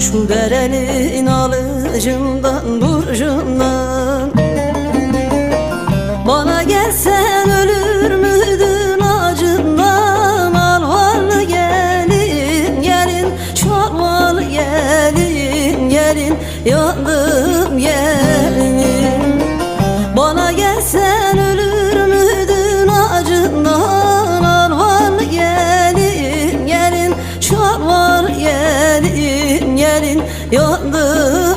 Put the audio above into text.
Şu derenin alıcından burcundan. Bana gelsen ölür müydün acından? Alvarlı gelin gelin. Çorbalı gelin gelin. Yandım gelin Bana gelsen ölür müydün acından? Alvarlı gelin gelin. Çorbalı gelin Yandım gelin